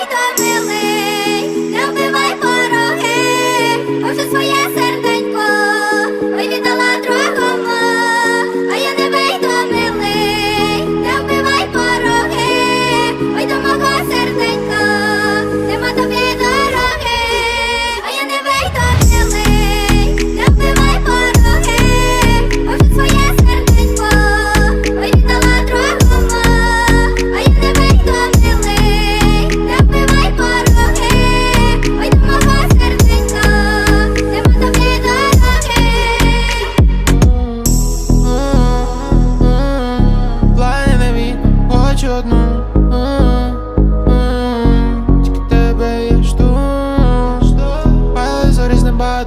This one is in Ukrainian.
Ой, Даниле. Тільки тебе я жду. Паю зорі з неба